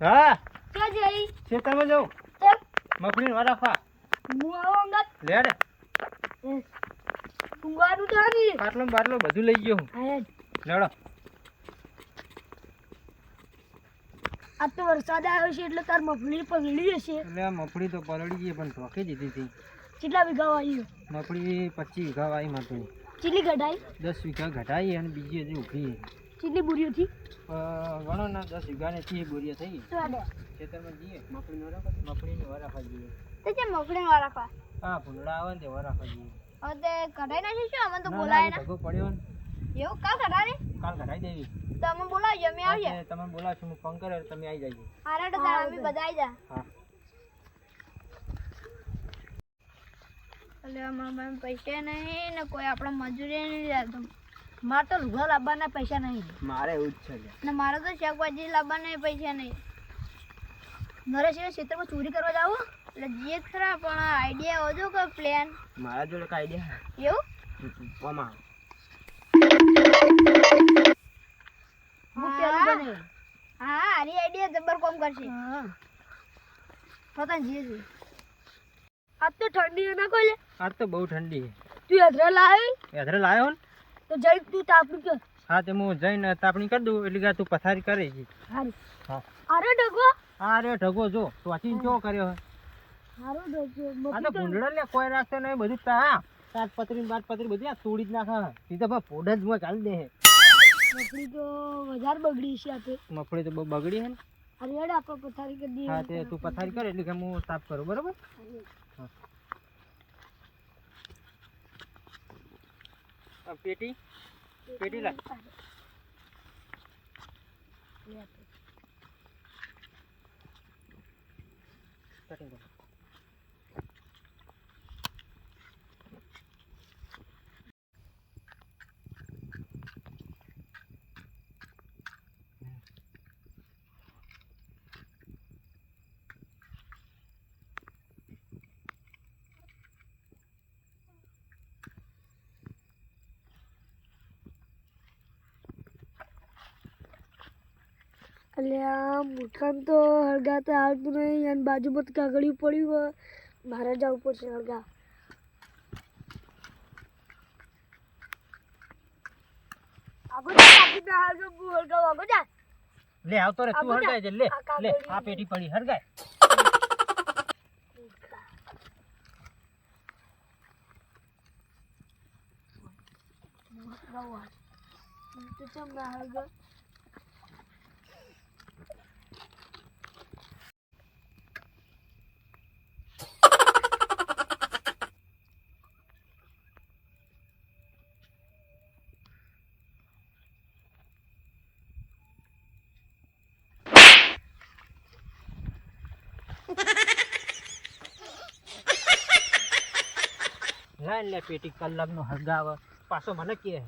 હા. ક્યાં જઈ. ખેતરમાં જાઉં. મગફળી વાળા ખા હું લેડ ઊંઘવાનું તો નથી બાટલો બધું લઈ ગયો હું. લેડો. આજ તો વરસાદ આવ્યો છે એટલે તાર મફળી પગડી હશે. એટલે આ તો પલળી ગઈ પણ ઢોકી દીધી હતી. કેટલા વીઘા વાવ્યું મફળી પચીસ વીઘા વાવી મફળી કેટલી કઢાઈ દસ વીઘા ઘટાઈ અને બીજી હજી ઊભી કેટલી બોરીઓ થી ગણો ને દસ વીઘાને થી બોરીઓ થઈ. ખેતરમાં જઈએ. મગફળીનો વરાપ મગફળીની વરાફા જઈએ. તો છે મફળી વાળા પા હા ભૂલડા આવે ને તે વરાફા જઈએ. હવે તે કઢાઈ નાખી શું અમને તો બોલાય ના, ભગો પડ્યો ને. એવું કાલ કઢાને કાલ કઢાઈ દેવી. તમે બોલાવજો અમે આવીએ. તમે બોલાવશો હું ફોન કરે તમે આવી જજો. હારા તો તારા અમે બધા આવી જા. હા. એટલે અમારા પાસે પૈસા નહીં ને કોઈ આપણે મજૂરી નહીં લેતું. મારે તો લુગા લાવવાના પૈસા નહીં. મારે એવું જ છે ને મારે તો શાકભાજી લાવવાના પૈસા નહીં. નરેશ એ ક્ષેત્રમાં ચોરી કરવા જાવ? એટલે જે ખરા પણ આઈડિયા હોજો કે પ્લાન મારા જોડે કઈ આઈડિયા એવું? કોમાં? હું પેલું બને. હા આની આઈડિયા જબર કોમ કરશે. પતા જીએ છે આજ તો ઠંડી ના કોઈ લે? આજ તો બહુ ઠંડી તું અધરા લાવી? એધરે લાવ્યો ને? તો જઈ તું તાપણી કર હા તે હું જઈને તાપણી કરી દઉં એટલે કે તું પથારી કરે છે. હા. અરે ડગો આ ઢગો જો ટોચી ચો કર્યો? હારું ડગો આ તો ભૂંડડા લે કોઈ રાખતો નહીં બધું તા તાટ પતરી બાટ પતરી બધી આ તોડી જ નાખે સીધા ભાઈ ફોડ જ મોય ચાલી દે હે મફળી તો વધારે બગડી છે આપે. મફળી તો બગડી હે ને. અરે આપણે પથારી કરી દઈએ હા તે તું પથારી કરે એટલે કે હું સાફ કરું બરોબર હા. આ પેટી? પેટી લાય. કટિંગ કર. અલ્યા મુઠાન તો હળગાતા આવતું નહીં અને બાજુમાં તો કાગળિયું પડ્યું હોય. મારે જવું પડશે હળગા. લે આવતો રે તું હળગાય છે લે લે આ પેટી પડી હળગાય. તો ચમ ના હળગાવ. લાય લે પેટી કલાક નો હરગાવ પાછો મને કે.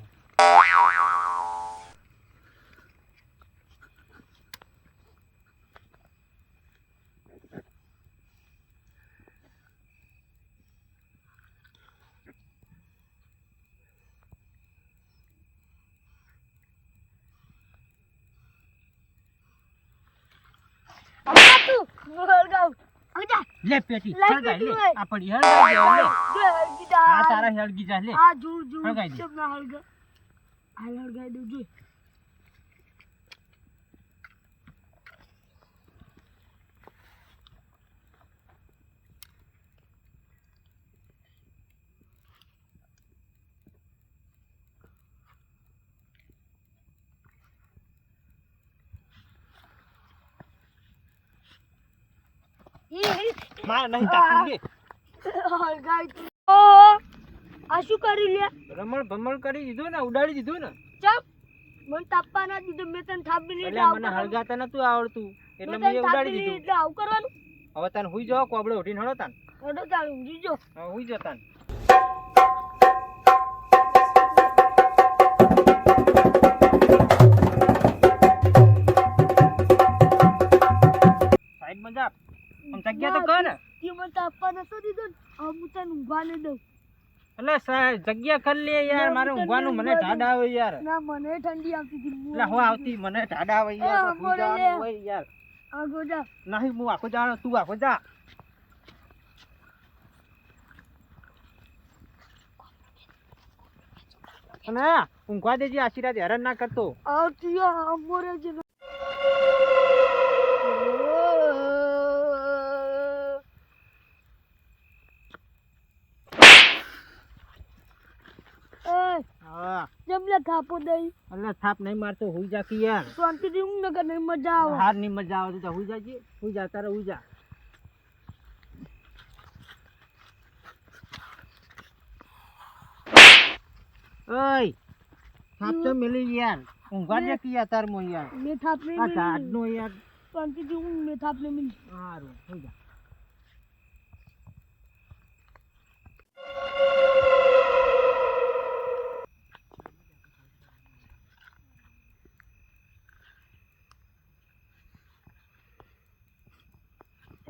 લે પેટી લાય લે હોય. આ પડી હરગાય દે, લે બે હળગી જા. આ તારા હળગી જા લે. આ જો જો હળગાઈ ના હળગા. હાલ હળગાઈ દઉં જોઈ. માર નહીં તાકું લે. હળગાઈ તું. ઓ આ શું કરી લે? રમણ ભમણ કરી દીધું ને ઉડાડી દીધું ને. ચપ. મને તાપવા ના દીધું મેં તને થાપી લીધી એટલે મને હળગાતા નતું આવડતું એટલે મેં ઉડાડી દીધું. એટલે આવું કરવાનું. હવે તને હુઈ જાવ કોબળે ઉઠીને હળો તાન. હડો તાન ઊંઘી જો હા હુઈ જતા સાઈડમાં જા આમ જગ્યા તો કર તે મને તાપવા નતો દીધો? ને હવે હું તને ઊંઘવા નહીં દઉં. એટલે જગ્યા કર લે યાર મારે ઊંઘવાનું મને ટાઢ આવે યાર. ના મને ઠંડી આવતી હતી એટલે હું આવતી મને ટાઢ આવે યાર આંબોડે હુઈ લે. જવાનું હોય યાર. આગો જા. નહીં હું આખો જાણો તું આખો જા. અને ઊંઘવા દેજે આશીર્વાદ હેરાન ના કરતો. આવતી અમોરે જ જમલે થાપો દઈ. એટલે થાપ નહીં મારતો હુઈ જા કે યાર શાંતિથી ઊંઘ નગર નહીં મજા આવે. હાર નહીં મજા આવે તો હુઈ જાજે હુઈ જા તારે હુઈ જા. ઓય થાપ તો મિલી યાર. ઊંઘા દે કે યાર તાર મો યાર. મે થાપ નહીં આ મિલી. ઝાડનો યાર. શાંતિથી ઊંઘ મે થાપ નહીં મિલી. હારું હુઈ જા.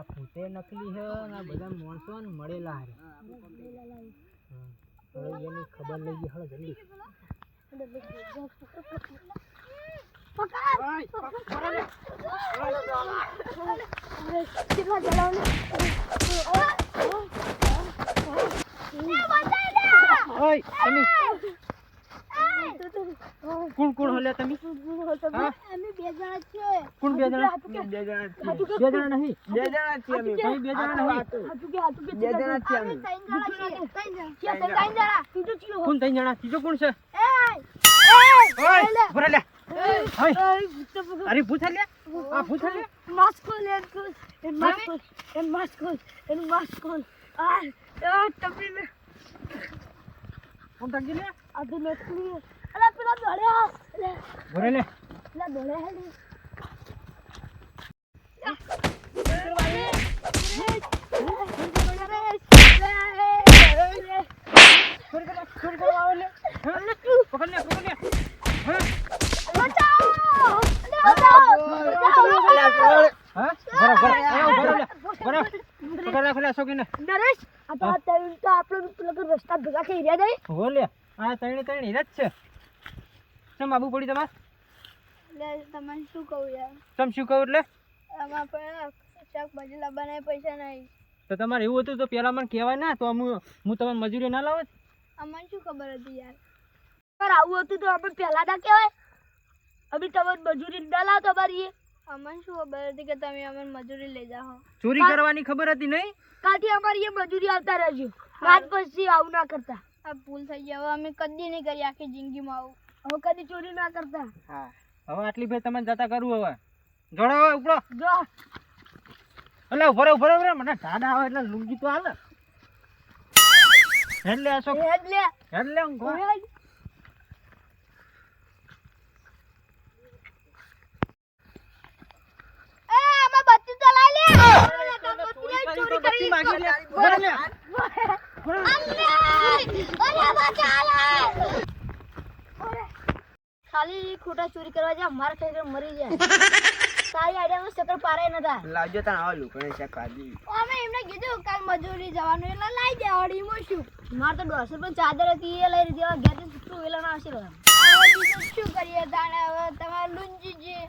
આ ભૂતે નકલી છે અને આ બધા માણસો ને મળેલા હારે હવે એની ખબર લઈ ગઈ હવે જલ્દી. કેટલા? તમે કોણ કોણ હલ્યા તમે? અમે બે જણા છીએ કોણ બે જણા? બે જણા બે જણા નહીં બે જણા છીએ અમે. તમે બે જણા નહીં બે જણા છીએ અમે. ત્રણ જણા. કોણ ત્રણ જણા ત્રીજો કોણ છે એય! ઓય ભરા લે. અરે ભૂથા લે આ ભૂથા લે માસ્ક લે એન ખોલ. એન માસ્ક. એન માસ્ક. માસ્ક આ, આ ટપરીને. કોણ તંગી લે આ તો નકલી. અલા, પેલા દોડ્યા. ભરે લે. પેલા દોડ્યા હે નરેશ, આ તો આ તો આપણો રસ્તા ભેગા થઈ રહ્યા નહીં? હો લે આ ત્રણે ત્રણ હીરા છે. ચમ આબુ પડી તમારે? તમને શું કહું યાર? ચમ શું કહું એટલે? આમાં પણ શાકભાજી લાવવાના પૈસા નહીં. તો તમારે એવું હતું તો પેલા મને કહેવાય ના તો હું હું તમને મજૂરી ના લાવત અમને શું ખબર હતી યાર? પર આવું હતું તો આપણે પહેલા ના કહેવાય? અમે તમે મજૂરી ના લાવ તમારી અમને શું ખબર હતી કે તમે અમને મજૂરી લઈ જાઓ? ચોરી કરવાની ખબર હતી નહીં? કાલથી અમારી એ મજૂરી આવતા રહેજો. વાત પછી આવું ના કરતા. આ ભૂલ થઈ ગયા હવે અમે કદી નહીં કરી આખી જિંદગીમાં આવું. હવે કદી ચોરી ના કરતા. હા. હવે આટલી ભાઈ તમે જતા કરવું હવે. જોડો હવે ઉપડો. જો. એટલે ઊભો રહો ઊભો રહો, મને ઢાડા આવે એટલે લુંગી તો હાલે. એટલે અશોક. હેડ લે. હું. હેડ. એ, આમાં બત્તી તો લાઈ લે. ચોરી કરી તો બત્તી માગી લે. ઊભો રહો લે. ઊભો રહો. ખાલી ચોરી કરવા જાય મારા ખેતર મરી જાય. તારી આઈડિયામાં ચક્કર પારે નતા. લાવજો તને આવા લુકણે છે કાદી અમે એમને કીધું કાલ મજૂરી જવાનું એટલે લાઈ દે અડી માં શું મારે તો દોઢસો રૂપિયા ચાદર હતી એ લઈ લીધી હવે ઘેરથી છૂટું વેલા ના આવશે શું કરીએ તાણે હવે તમારે લુંજી જે